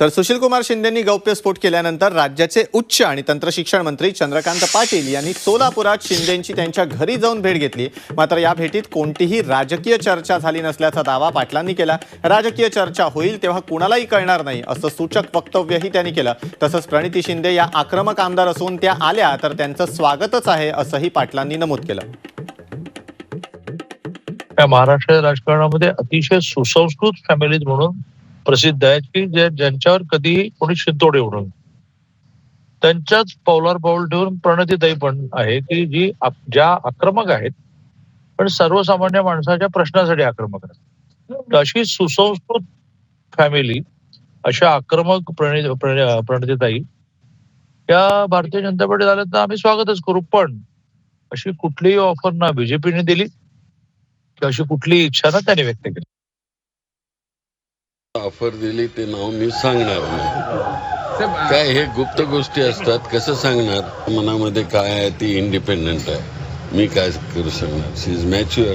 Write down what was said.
तर सुशीलकुमार शिंदेंनी गौप्यस्फोट केल्यानंतर राज्याचे उच्च आणि तंत्रशिक्षण मंत्री चंद्रकांत पाटील यांनी सोलापुरात शिंदेंची त्यांच्या घरी जाऊन भेट घेतली. मात्र या भेटीत कोणतीही राजकीय चर्चा झाली नसल्याचा दावा पाटलांनी केला. राजकीय चर्चा होईल तेव्हा कुणालाही कळणार नाही असं सूचक वक्तव्यही त्यांनी केलं. तसंच प्रणिती शिंदे या आक्रमक आमदार असून त्या आल्या तर त्यांचं स्वागतच आहे असंही पाटलांनी नमूद केलं. त्या महाराष्ट्र राजकारणामध्ये अतिशय सुसंस्कृत फॅमिलीज म्हणून प्रसिद्ध आहेत की ज्या ज्यांच्यावर कधीही कोणी शिंतोडे उडून त्यांच्याच पावलावर पाऊल ठेवून प्रणतीताई पण आहे की जी ज्या आक्रमक आहेत पण सर्वसामान्य माणसाच्या प्रश्नासाठी आक्रमक आहेत. अशी सुसंस्कृत फॅमिली अशा आक्रमक प्रणित प्रणतीताई या भारतीय जनता पार्टीत आल्या तर आम्ही स्वागतच करू. पण अशी कुठलीही ऑफर ना बीजेपीने दिली अशी कुठली इच्छा ना त्याने व्यक्त केली. ऑफर दिली ते नाव मी सांगणार नाही. काय हे गुप्त गोष्टी असतात कसं सांगणार? मनामध्ये काय आहे ती इंडिपेंडंट आहे. मी काय करू शकणार? शी इज मॅच्युअर